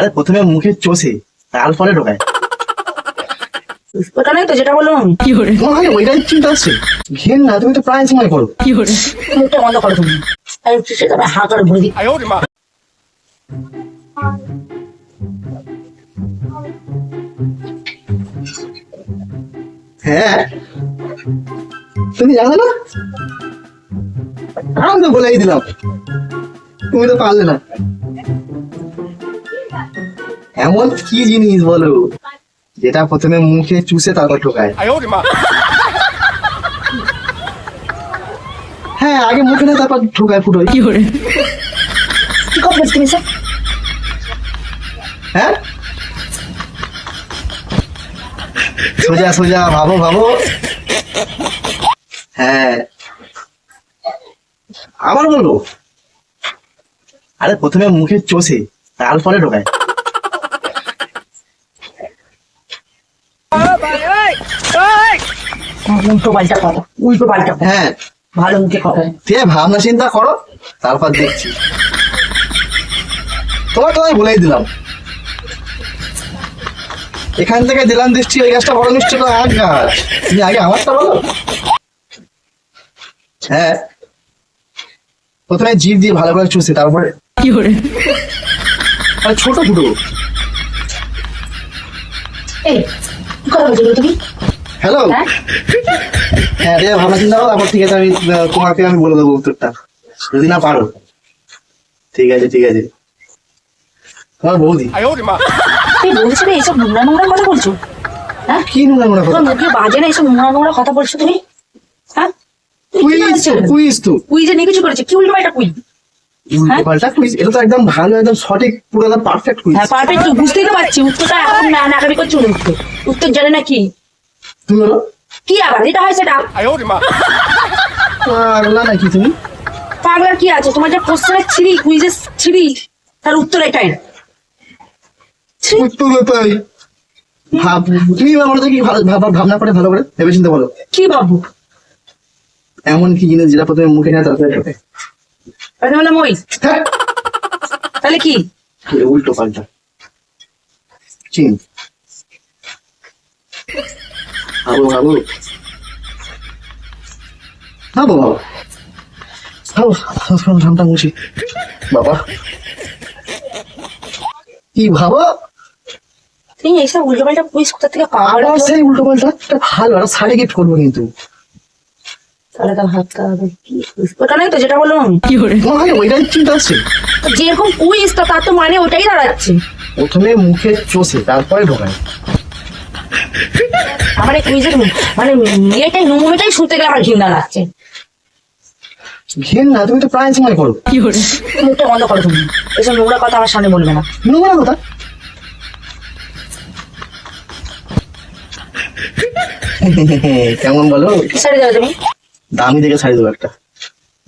আরে প্রথমে মুখে চষে তারপরে ঢোকায়। তো যেটা বললাম তোমার ওইটাই চিন্তা আসছে ঘেন না তুমি তো প্রায় সময় করো। মুখটা বন্ধ করো তুমি। আর সেটা হা করে ভরে দিই। হ্যাঁ? তুমি জানো না? আমি তো বলেই দিলাম। তুমি তো পারলে না। এমন কি জিনিস বলো? যেটা প্রথমে মুখে চুষে তারপর ঢোকায় হ্যাঁ আগে মুখে না তারপর ঢোকায় ফুটোয়। কি করবে তুমি স্যার? হ্যাঁ? সোজা সোজা ভাবো ভাবো। হ্যাঁ। আবার বলব আরে প্রথমে মুখে চষে তারপরে ঢোকায় উল্টো পাল্টা কথা উল্টো পাল্টা হ্যাঁ। ভালো মুখে কথা ঠিক ভাবনা চিন্তা করো তারপর দেখছি। তোমার তোমায় বলেই দিলাম। এখান থেকে দিলাম দৃষ্টি ওই গাছটা বড় মিষ্টি তো এক গাছ। তুমি আগে আমারটা বলো। হ্যাঁ। প্রথমে জিভ দিয়ে ভালো করে চুষে তারপরে আরে ছোট ফুটো এই কি কথা বলছো তুমি? হ্যালো হ্যাঁ হ্যাঁ রে ভাবনা চিন্তা করো তারপর ঠিক আছে আমি তোমাকে আমি বলে দেবো উত্তরটা। যদি না পারো। ঠিক আছে ঠিক আছে। তোমার বৌদি। বলছি না এইসব নোংরা নোংরা কথা বলছো? হ্যাঁ? কি নোংরা নোংরা কথা? মুখে বাজে না এইসব নোংরা নোংরা কথা বলছো তুমি? হ্যাঁ? কুইজ তো কুইজ তো। নিয়ে কিছু করেছে? কি উল্টো কুইজ এটা তো একদম ভালো একদম সঠিক পুরো পারফেক্ট কুইজ হ্যাঁ পারফেক্ট বুঝতেই তো পারছি উত্তরটা এখন না করছ উত্তর উত্তর জানে না কি? কি আবার? এটা হয় সেটা? পাগলা নাকি তুমি? পাগলার কি আছে? তোমার যে কোশ্চেনের ছিড়ি কুইজের ছিড়ি তার উত্তর এটাই। না উত্তর ভাব তুমি আমার মধ্যে কি ভাব- ভাবনা করে ভালো করে? ভেবে চিন্তে বলো। কি ভাববো? এমন কি জিনিস যেটা প্রথমে মুখে নেয় তারপরে আমি বললাম ওই হ্যাঁ। তাহলে কি? উল্টো পাল্টা। চিন। ভাবো ভাবো বাবা। ভাবো ভাবো ঘামটা মুছি বাবা কি ভাবো? তুমি এইসব উল্টো পাল্টা কুইজ কোথা থেকে পাওয়া আবার সেই উল্টো পাল্টা একটা ভালো একটা শাড়ি গিফট করব কিন্তু। তাহলে তো ভাবতে হবে কি? quiz? ওটা নয় তো যেটা বললাম। আমি তোমার হয় ওইটাই চিন্তা আসছে তো যেরকম কুইজ তা তার তো মানে ওটাই দাঁড়াচ্ছে। প্রথমে মুখে চষে তারপরে ঢোকায়। আমার এই মানে ইয়েটাই নমুনাটাই শুনতে গেলে আমার ঘৃণা লাগছে। তুমি তো প্রায় সময় করো। মুখটা বন্ধ করো তুমি। এসব নোংরা কথা আমার সামনে বলবে না। নোংরা কথা? কেমন বলো? কি শাড়ি দেবে তুমি? দামি দেখে শাড়ি দেবো একটা।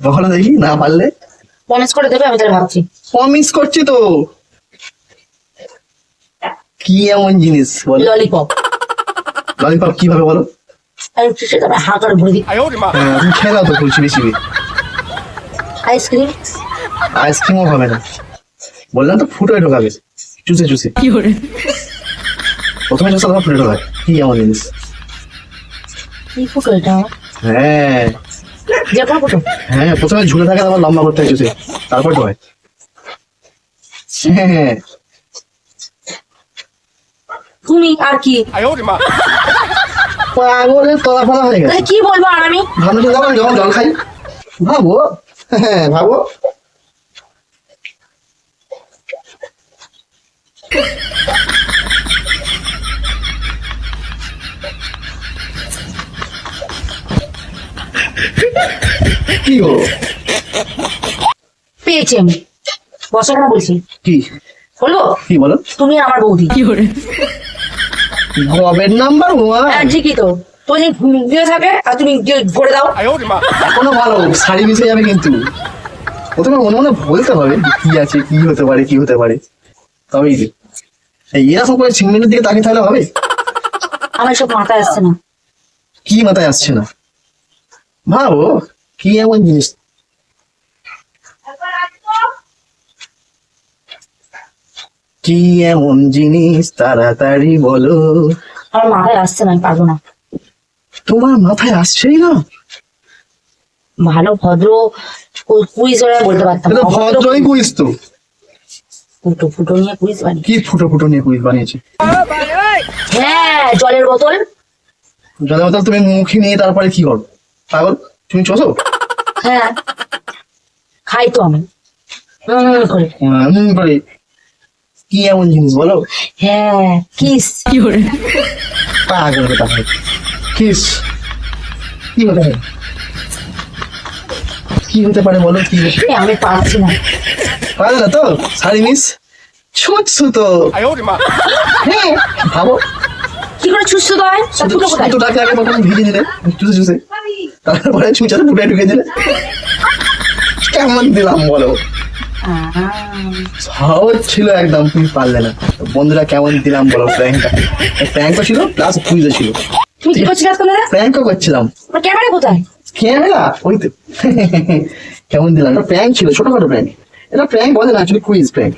বলো দেখি না পারলে? প্রমিস করে দেবে আমি তাহলে ভাবছি। প্রমিস করছি তো। কি এমন জিনিস বলো? ললিপপ ললিপপ কীভাবে বলো? আর সেটা আমি হা করে ভরে দিই। হ্যাঁ তুমি খেয়ে দাও তো ফুলছি বেশি আইসক্রিম? আইসক্রিমও হবে না। বললাম তো ফুটোয় ঢোকাবে। চুষে চুষে। প্রথমে চুষে তারপর ফুটে ঢোকায়। কি এমন জিনিস? কি ফুটো এটা? হ্যাঁ। যে কোনো ফুটো। হ্যাঁ প্রথমে ঝুলে থাকে তারপর লম্বা করতে হয় চুষে। তারপর ঢোকায়। হ্যাঁ। তুমি আর কি? পাগলের তলা ফলা হয়ে গেছে। কি বলব আর আমি? ভাবনা চিন্তা যখন জল খাই। ভাবো। হ্যাঁ ভাবো। কি গো? পেয়েছি আমি। বছর না বলছি। কি? বলব কি বলো? তুমি আমার বৌদি। গবের নাম্বার ওয়ান হ্যাঁ ঠিকই তো। তো যে দিয়ে থাকে আর তুমি ভরে দাও। এখনও ভালো শাড়ি মিশে যাবে কিন্তু। প্রথমে মনে মনে বলতে হবে কি আছে কি হতে পারে কি হতে পারে। তবেই যে। এই এরকম করে ছিংমিনের দিকে তাকিয়ে তাহলে হবে? আমার সব মাথায় আসছে না। কি মাথায় আসছে না? ভাবো কি এমন জিনিস? কি এমন জিনিস? তাড়াতাড়ি বলো। আমার মাথায় আসছে না পারব না। তোমার মাথায় আসছেই না? ভালো ভদ্র কুইজ ওরা বলতে পারতাম ভদ্রই কুইজ। তো। ফুটো ফুটো নিয়ে কুইজ বানি কি ফুটো ফুটো নিয়ে কুইজ বানিয়েছে? হ্যাঁ জলের বোতল। জলের মতো তুমি মুখে নিয়ে তারপরে কি করো? পাগল? তুমি চোষো? হ্যাঁ। খাই তো আমি। করে। করে। কি এমন জিনিস বলো? হ্যাঁ কিস। পাগল কথা হয় কিস। কি হতে পারে? কি হতে পারে বলো কি আমি পারছি না। পারে না তো? শাড়ি মিস? ছুটছু তো হ্যাঁ ভাবো। কি করে চুষ্ট তো হয় দুটোটাকে আগে প্রথমে ভিজে নিলে চুষে চুষে তারপরে ফুটে ঢুকে দিলে। কেমন দিলাম বলো? সহজ ছিল একদম তুমি পারলে না। বন্ধুরা কেমন দিলাম বলো প্র্যাঙ্কটা প্র্যাঙ্কও ছিল প্লাস কুইজও ছিল। তুমি কি করছিলে তোমরা প্র্যাঙ্কও করছিলাম। ক্যামেরা কোথায়? ক্যামেরা ওই তো। কেমন দিলাম? প্র্যাঙ্ক ছিল ছোটখাটো প্র্যাঙ্ক এটা প্র্যাঙ্ক বলে না অ্যাকচুয়ালি কুইজ প্র্যাঙ্ক